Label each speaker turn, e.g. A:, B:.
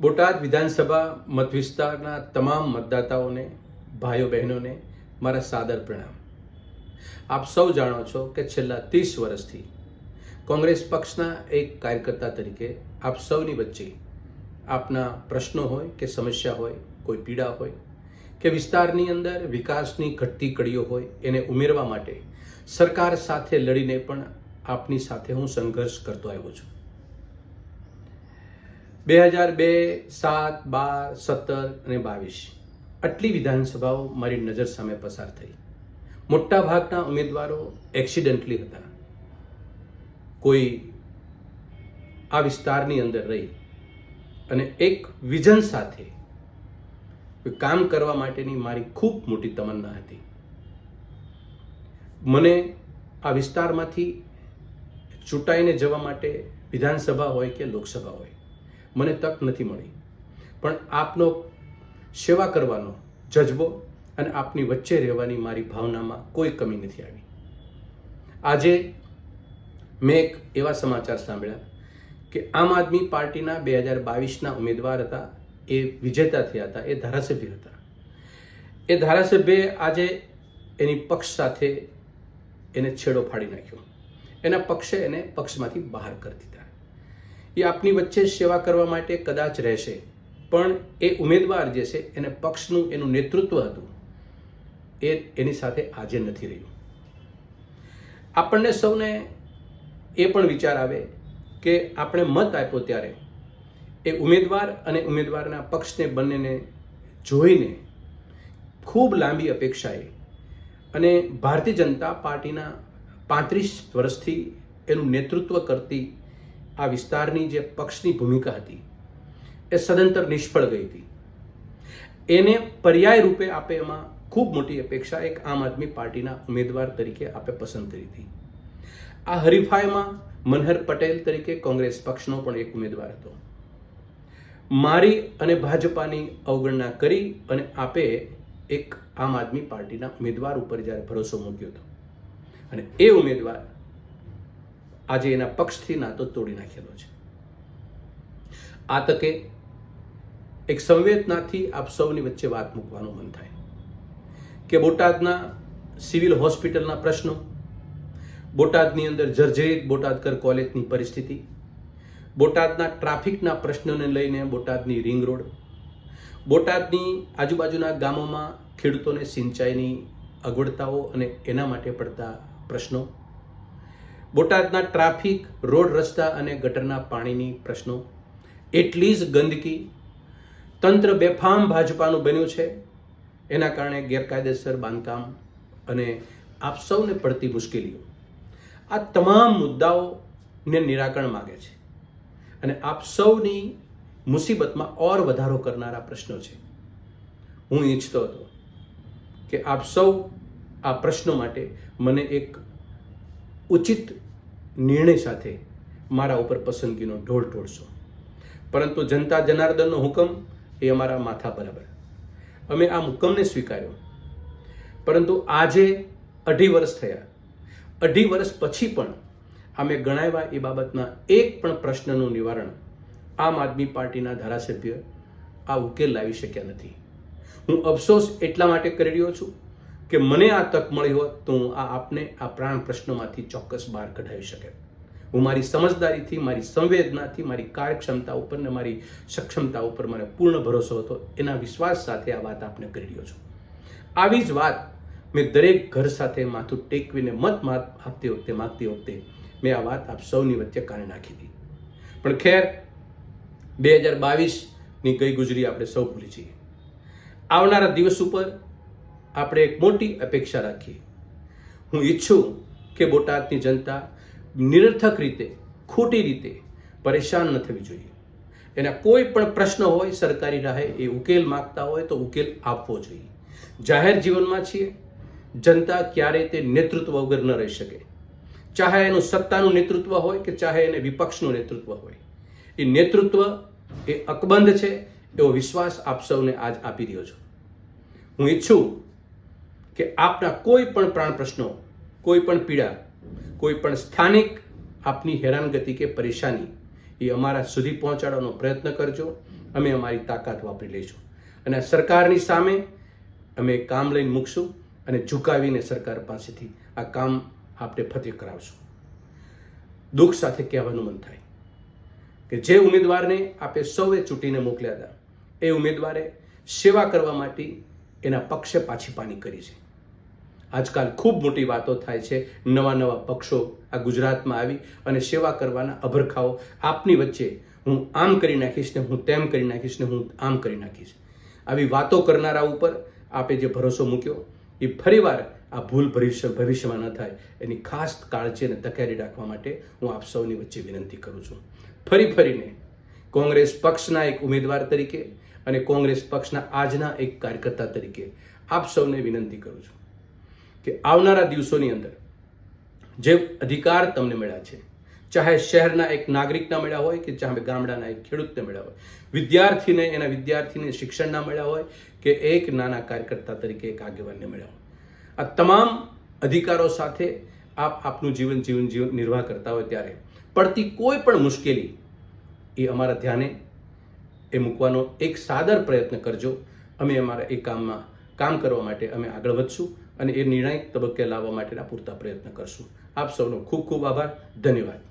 A: બોટાદ વિધાનસભા મત વિસ્તારના તમામ મતદાતાઓને ભાઈઓ બહેનોને મારા સાદર પ્રણામ. આપ સૌ જાણો છો કે છેલ્લા ત્રીસ વર્ષથી કોંગ્રેસ પક્ષના એક કાર્યકર્તા તરીકે આપ સૌની વચ્ચે આપના પ્રશ્નો હોય કે સમસ્યા હોય, કોઈ પીડા હોય કે વિસ્તારની અંદર વિકાસની ઘટતી કડીઓ હોય એને ઉમેરવા માટે સરકાર સાથે લડીને પણ આપની સાથે હું સંઘર્ષ કરતો આવ્યો છું. બે હજાર બે, સાત, બાર, સત્તર અને બાવીસ આટલી વિધાનસભાઓ મારી નજર સામે પસાર થઈ. મોટા ભાગના ઉમેદવારો એક્સિડન્ટલી હતા. કોઈ આ વિસ્તારની અંદર રહી અને એક વિઝન સાથે કામ કરવા માટેની મારી ખૂબ મોટી તમન્ના હતી. મને આ વિસ્તારમાંથી ચૂંટાઈને જવા માટે વિધાનસભા હોય કે લોકસભા હોય મને તક નથી મળી. પણ આપનો સેવા કરવાનો જજબો અને આપની વચ્ચે રહેવાની મારી ભાવનામાં કોઈ કમી નથી આવી. આજે મેં એક એવા સમાચાર સાંભળ્યા કે આમ આદમી પાર્ટીના બે હજાર બાવીસના ઉમેદવાર હતા, એ વિજેતા થયા હતા, એ ધારાસભ્ય હતા. એ ધારાસભ્યએ આજે એની પક્ષ સાથે એને છેડો ફાડી નાખ્યો. એના પક્ષે એને પક્ષમાંથી બહાર કરી દીધા. એ આપની વચ્ચે સેવા કરવા માટે કદાચ રહેશે. પણ એ ઉમેદવાર જે છે, એને પક્ષનું એનું નેતૃત્વ હતું, એ એની સાથે આજે નથી રહ્યું. આપણને સૌને એ પણ વિચાર આવે કે આપણે મત આપ્યો ત્યારે, એ ઉમેદવાર અને ઉમેદવારના પક્ષને બંનેને જોઈને ખૂબ લાંબી અપેક્ષાએ અને ભારતીય જનતા પાર્ટીના પાંત્રીસ વર્ષથી એનું નેતૃત્વ કરતી આ વિસ્તારની જે પક્ષની ભૂમિકા હતી, એ સદંતર નિષ્ફળ ગઈ હતી. એને પર્યાય રૂપે આપે એમાં ખૂબ મોટી અપેક્ષા એક આમ આદમી પાર્ટીના ઉમેદવાર તરીકે આપે પસંદ કરી હતી. આ હરીફાઈમાં મનહર પટેલ તરીકે કોંગ્રેસ પક્ષનો પણ એક ઉમેદવાર હતો. મારી અને ભાજપાની અવગણના કરી અને આપે એક આમ આદમી પાર્ટીના ઉમેદવાર ઉપર જ્યારે ભરોસો મૂક્યો હતો. અને એ ઉમેદવાર આજે એના પક્ષથી નાતો તોડી નાખેલો છે. આ તકે એક સંવેદનાથી આપ સૌની વચ્ચે વાત મૂકવાનું મન થાય. કે બોટાદના સિવિલ હોસ્પિટલના પ્રશ્નો, બોટાદની અંદર જર્જરિત બોટાદકર કોલેજની પરિસ્થિતિ, બોટાદના ટ્રાફિકના પ્રશ્નોને લઈને બોટાદની રિંગ રોડ, બોટાદની આજુબાજુના ગામોમાં ખેડૂતોને સિંચાઈની અગવડતાઓ અને એના માટે પડતા પ્રશ્નો બોટાદના ટ્રાફિક, રોડ રસ્તા અને ગટરના પાણીની પ્રશ્નો. એટલી જ ગંદકી તંત્ર બેફામ ભાજપાનું બન્યું છે. એના કારણે ગેરકાયદેસર બાંધકામ અને આપ સૌને પડતી મુશ્કેલીઓ. આ તમામ મુદ્દાઓને નિરાકરણ માગે છે. અને આપ સૌની મુસીબતમાં ઓર વધારો કરનારા પ્રશ્નો છે. હું ઈચ્છતો હતો કે આપ સૌ આ પ્રશ્નો માટે મને એક ઉચિત નિર્ણય સાથે મારા ઉપર પસંદગીનો ઢોળ ઢોળશો. પરંતુ જનતા જનાર્દનનો હુકમ એ અમારા માથા બરાબર. અમે આ હુકમને સ્વીકાર્યો. પરંતુ આજે અઢી વર્ષ થયા. અઢી વર્ષ પછી પણ અમે ગણાવ્યા એ બાબતના એક પણ પ્રશ્નનું નિવારણ આમ આદમી પાર્ટીના ધારાસભ્ય આ ઉકેલ લાવી શક્યા નથી. હું અફસોસ એટલા માટે કરી રહ્યો છું કે મને આ તક મળી હોત તો હું આ આપને આ પ્રાણ પ્રશ્નોમાંથી ચોક્કસ બહાર કઢાવી શકે. હું મારી સમજદારીથી, મારી સંવેદનાથી, મારી કાર્યક્ષમતા ઉપર ને મારી સક્ષમતા ઉપર મને પૂર્ણ ભરોસો હતો, એના વિશ્વાસ સાથે આ વાત આપને કરી રહ્યો છું. આવી જ વાત મેં દરેક ઘર સાથે માથું ટેકવીને મત માત આપતી વખતે, માગતી વખતે મેં આ વાત આપ સૌની વચ્ચે કારણે નાખી હતી પણ ખેર, બે હજાર બાવીસની ગઈ ગુજરી આપણે સૌ ભૂલી જઈએ. આવનારા દિવસ ઉપર આપણે એક મોટી અપેક્ષા રાખીએ. હું ઈચ્છું કે બોટાદની જનતા નિરર્થક રીતે, ખોટી રીતે પરેશાન ન થવી જોઈએ. એના કોઈ પણ પ્રશ્ન હોય, સરકારી રાહે એ ઉકેલ માગતા હોય તો ઉકેલ આપવો જોઈએ. જાહેર જીવનમાં છીએ. જનતા ક્યારેય તે નેતૃત્વ વગર ન રહી શકે. ચાહે એનું સત્તાનું નેતૃત્વ હોય કે ચાહે એને વિપક્ષનું નેતૃત્વ હોય. એ નેતૃત્વ એ અકબંધ છે એવો વિશ્વાસ આપ સૌને આજ આપી રહ્યો છું. હું ઈચ્છું કે આપના કોઈ પણ પ્રાણ પ્રશ્નો, કોઈ પણ પીડા, કોઈ પણ સ્થાનિક આપની હેરાનગતિ કે પરેશાની, એ અમારા સુધી પહોંચાડવાનો પ્રયત્ન કરજો. અમે અમારી તાકાત વાપરી લઈશું. અને સરકારની સામે અમે કામ લઈને મૂકશું અને ઝુકાવીને સરકાર પાસેથી આ કામ આપણે ફતેહ કરાવશું. દુઃખ સાથે કહેવાનું મન થાય કે જે ઉમેદવારને આપે સૌએ ચૂંટીને મોકલ્યા હતા, એ ઉમેદવારે સેવા કરવા માટે એના પક્ષે પાછી પાની કરી છે. આજકાલ ખૂબ મોટી વાતો થાય છે. નવા નવા પક્ષો આ ગુજરાતમાં આવી અને સેવા કરવાના અભરખાઓ આપની વચ્ચે હું આમ કરી નાખીશ ને હું તેમ કરી નાખીશ ને હું આમ કરી નાખીશ. આવી વાતો કરનારા ઉપર આપે જે ભરોસો મૂક્યો, એ ફરીવાર આ ભૂલ ભવિષ્ય, ભવિષ્યમાં ન થાય. એની ખાસ કાળજી અને તકેરી રાખવા માટે હું આપ સૌની વચ્ચે વિનંતી કરું છું. ફરી ફરીને કોંગ્રેસ પક્ષના એક ઉમેદવાર તરીકે અને કોંગ્રેસ પક્ષના આજના એક કાર્યકર્તા તરીકે આપ સૌને વિનંતી કરું છું. કે આવનારા દિવસોની અંદર જે અધિકાર તમને મળ્યા છે, ચાહે શહેરના એક નાગરિકના મળ્યા હોય કે ચાહે ગામડાના એક ખેડૂતને મળ્યા હોય, વિદ્યાર્થીને, એના વિદ્યાર્થીને શિક્ષણના મળ્યા હોય કે એક નાના કાર્યકર્તા તરીકે એક આગેવાનને મળ્યા હોય. આ તમામ અધિકારો સાથે આપ આપનું જીવન જીવન જીવન નિર્વાહ કરતા હોય ત્યારે પડતી કોઈ પણ મુશ્કેલી એ અમારા ધ્યાને એ મૂકવાનો એક સાદર પ્રયત્ન કરજો. અમે અમારા એ કામમાં કામ કરવા માટે અમે આગળ વધશું. અને એ નિર્ણાયક તબક્કે લાવવા માટેના પૂરતા પ્રયત્ન કરશું. આપ સૌનો ખૂબ ખૂબ આભાર. ધન્યવાદ.